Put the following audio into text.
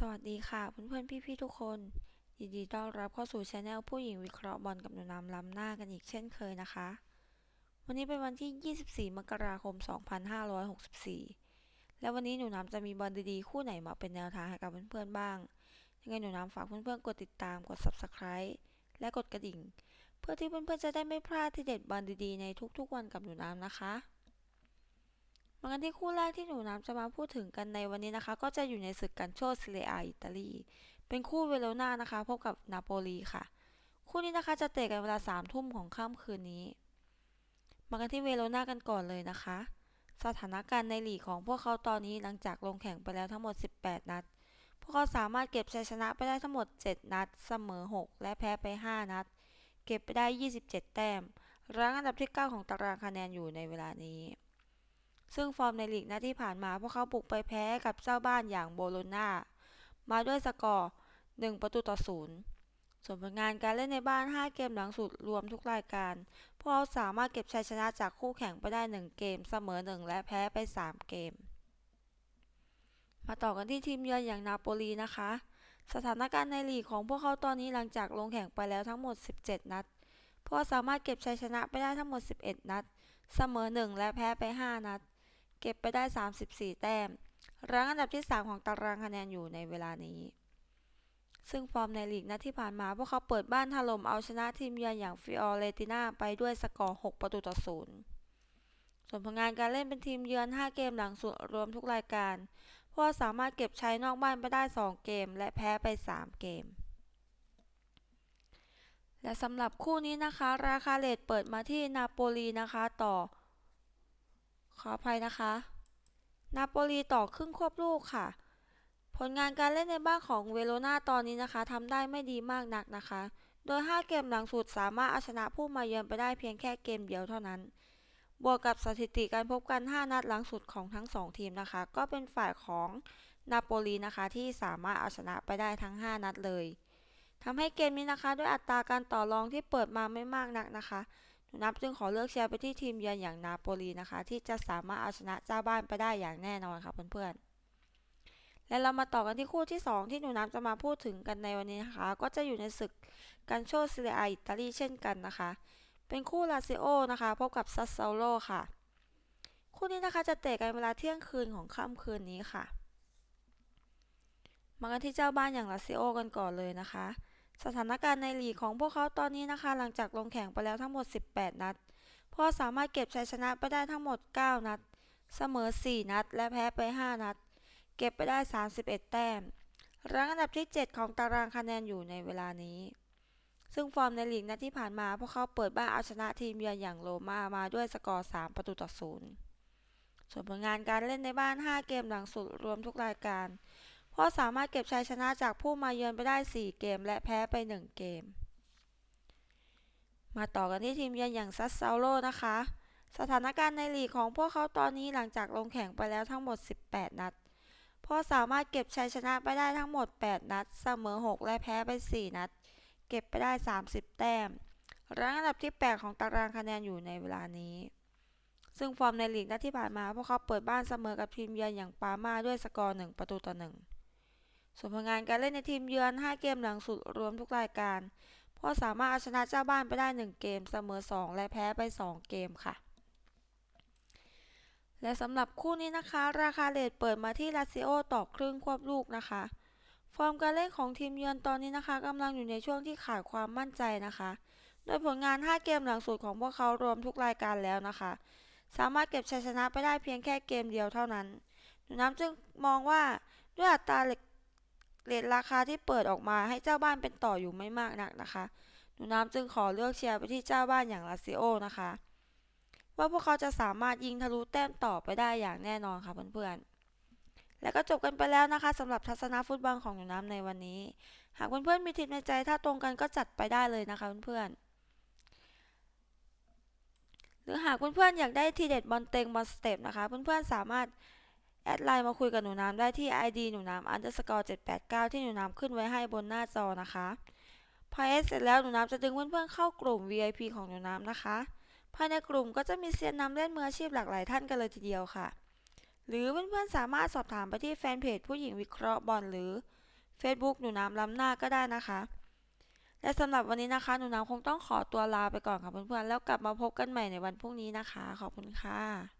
สวัสดีค่ะเพื่อนๆพี่ๆทุกคน ยินดีต้อนรับเข้าสู่ช anel ผู้หญิงวิเคราะห์บอลกับหนูน้ำล้ำหน้ากันอีกเช่นเคยนะคะ วันนี้เป็นวันที่ 24 มกราคม 2564 และวันนี้หนูน้ำจะมีบอลดีๆ คู่ไหนมาเป็นแนวทางให้กับเพื่อนๆบ้าง ยังไงหนูน้ำฝากเพื่อนๆกดติดตามกด subscribe และกดกระดิ่ง เพื่อที่เพื่อนๆจะได้ไม่พลาดที่เด็ดบอลดีๆในทุกๆวันกับหนูน้ำนะคะ มากันที่คู่แรกที่หนูน้ำจะมาพูดถึงกันในวันนี้นะคะ ก็จะอยู่ในศึกกันโชซิเลอาอิตาลี เป็นคู่เวโรนานะคะ พบกับนาโปลีค่ะ คู่นี้นะคะจะเตะกันเวลาสามทุ่มของค่ำคืนนี้ มากันที่เวโรนากันก่อนเลยนะคะ สถานการณ์ในลีกของพวกเขาตอนนี้หลังจากลงแข่งไปแล้วทั้งหมด 18 นัด พวกเขาสามารถเก็บชัยชนะไปได้ทั้งหมด 7 นัด เสมอ 6 และแพ้ไป 5 นัด เก็บไปได้ 27 แต้มรั้งอันดับที่ 9 ของตารางคะแนนอยู่ในเวลานี้ ซึ่งฟอร์มในลีกนัดที่ผ่านมาพวกเขาบุกไปแพ้กับเจ้าบ้านอย่างโบโลญามาด้วยสกอร์ 1 ประตูต่อ0ส่วนผลงานการเล่นในบ้าน 5 เกมหลังสุดรวมทุกรายการ พวกเขาสามารถเก็บชัยชนะจากคู่แข่งไปได้ 1 เกมเสมอ 1 และแพ้ไป 3 เกม มาต่อกันที่ทีมเยือนอย่างนาโปลีนะคะ สถานการณ์ในลีกของพวกเขาตอนนี้หลังจากลงแข่งไปแล้วทั้งหมด 17 นัด พวกเขาสามารถเก็บชัยชนะไปได้ทั้งหมด 11 นัด เสมอ 1 และแพ้ไป 5 นัด เก็บไปได้ 34 แต้ม รั้งอันดับที่ 3 ของตารางคะแนนอยู่ในเวลานี้ ซึ่งฟอร์มในลีกนัดที่ผ่านมาพวกเขาเปิดบ้านถล่มเอาชนะทีมเยือนอย่างฟิออเรติน่าไปด้วยสกอร์ 6 ประตูต่อ 0 ส่วนผลงานการเล่นเป็นทีมเยือน 5 เกมหลังสุดรวมทุกรายการ พวกเขาสามารถเก็บชัยนอกบ้านไปได้ 2 เกม และแพ้ไป 3 เกมและสำหรับคู่นี้นะคะ ราคาเลทเปิดมาที่นาโปลีนะคะต่อ ขออภัยนะคะ นาโปลีต่อครึ่งควบลูกค่ะ ผลงานการเล่นในบ้านของเวโรนาตอนนี้นะคะทำได้ไม่ดีมากนักนะคะ โดย 5 เกมหลังสุดสามารถเอาชนะผู้มาเยือนไปได้เพียงแค่เกมเดียวเท่านั้น บวกกับสถิติการพบกัน 5 นัดหลังสุดของทั้ง 2 ทีมนะคะ ก็เป็นฝ่ายของนาโปลีนะคะที่สามารถเอาชนะไปได้ทั้ง 5 นัดเลยทำให้เกมนี้นะคะ ด้วยอัตราการต่อรองที่เปิดมาไม่มากนักนะคะ นูนับจึงขอเลือกเชียร์ไปที่ทีมเยือนอย่างนาโปลีนะคะ ที่จะสามารถเอาชนะเจ้าบ้านไปได้อย่างแน่นอนค่ะเพื่อนๆ และเรามาต่อกันที่คู่ที่ 2 ที่หนูน้ำจะมาพูดถึงกันในวันนี้นะคะ ก็จะอยู่ในศึกกันโชซิเลอาอิตาลีเช่นกันนะคะ เป็นคู่ลาซิโอนะคะพบกับซัสเซโลค่ะ คู่นี้นะคะจะเตะกันเวลาเที่ยงคืนของค่ำคืนนี้ค่ะ มากันที่เจ้าบ้านอย่างลาซิโอกันก่อนเลยนะคะ สถานการณ์ในลีกของพวกเขาตอนนี้นะคะ หลังจากลงแข่งไปแล้วทั้งหมด 18 นัด พวกเขาสามารถเก็บชัยชนะไปได้ทั้งหมด 9 นัด เสมอ 4 นัด และแพ้ไป 5 นัด เก็บไปได้ 31 แต้มรั้งอันดับที่ 7 ของตารางคะแนนอยู่ในเวลานี้ ซึ่งฟอร์มในลีกนัดที่ผ่านมาพวกเขาเปิดบ้านเอาชนะทีมเยือนอย่างโรม่ามาด้วยสกอร์ 3 ประตูต่อ 0 ส่วนผลงานการเล่นในบ้าน 5 เกมหลังสุดรวมทุกรายการ พวกเขาสามารถเก็บชัยชนะจากผู้มาเยือนไปได้ 4 เกม และแพ้ไป 1 เกม มาต่อกันที่ทีมเยือนอย่างซัสเซาโลนะคะ สถานการณ์ในลีกของพวกเขาตอนนี้หลังจากลงแข่งไปแล้วทั้งหมด 18 นัดพวกเขาสามารถเก็บชัยชนะไปได้ทั้งหมด 8 นัด เสมอ 6 และแพ้ไป 4 นัด เก็บไปได้ 30 แต้มรั้งอันดับที่ 8 ของตารางคะแนนอยู่ในเวลานี้ ซึ่งฟอร์มในลีกนัดที่ผ่านมา พวกเขาเปิดบ้านเสมอกับทีมเยือนอย่างปาม่าด้วยสกอร์ 1 ประตูต่อ 1 ส่วนผลงานการเล่นในทีมเยือน 5 เกมหลังสุดรวมทุกรายการพวกเขาสามารถเอาชนะเจ้าบ้านไปได้ 1 เกมเสมอ 2 และแพ้ไป 2 เกมค่ะ และสำหรับคู่นี้นะคะ ราคาเลทเปิดมาที่ลาซิโอต่อครึ่งควบลูกนะคะ ฟอร์มการเล่นของทีมเยือนตอนนี้นะคะกำลังอยู่ในช่วงที่ขาดความมั่นใจนะคะ โดยผลงาน 5 เกมหลังสุดของพวกเขารวมทุกรายการแล้วนะคะ สามารถเก็บชัยชนะไปได้เพียงแค่เกมเดียวเท่านั้นหนูน้ำจึงมองว่าด้วยอัตรา เลทราคาที่เปิดออกมาให้เจ้าบ้านเป็นต่ออยู่ไม่มากนักนะคะ หนูน้ำจึงขอเลือกเชียร์ไปที่เจ้าบ้านอย่างลาซิโอนะคะ ว่าพวกเขาจะสามารถยิงทะลุแต้มต่อไปได้อย่างแน่นอนค่ะเพื่อนๆ และก็จบกันไปแล้วนะคะสำหรับทัศนะฟุตบอลของหนูน้ำในวันนี้ หากเพื่อนๆมีทิปในใจถ้าตรงกันก็จัดไปได้เลยนะคะเพื่อนๆหรือหากเพื่อนๆอยากได้ทีเด็ดบอลเต็งบอลสเต็ปนะคะ เพื่อนๆสามารถ แอดไลน์มาคุยกับหนูน้ำได้ที่ ID หนูน้ำ underscore 789 ที่หนูน้ำขึ้นไว้ให้บนหน้าจอนะคะ พอเอสเสร็จแล้วหนูน้ำจะดึงเพื่อนๆเข้ากลุ่ม VIP ของหนูน้ำนะคะ ภายในกลุ่มก็จะมีเซียนน้ำเล่นมืออาชีพหลากหลายท่านกันเลยทีเดียวค่ะ หรือเพื่อนๆสามารถสอบถามไปที่แฟนเพจผู้หญิงวิเคราะห์บอลหรือ Facebook หนูน้ำล้ำหน้าก็ได้นะคะ และสำหรับวันนี้นะคะ หนูน้ำคงต้องขอตัวลาไปก่อนค่ะเพื่อนๆแล้วกลับมาพบกันใหม่ในวันพรุ่งนี้นะคะ ขอบคุณค่ะ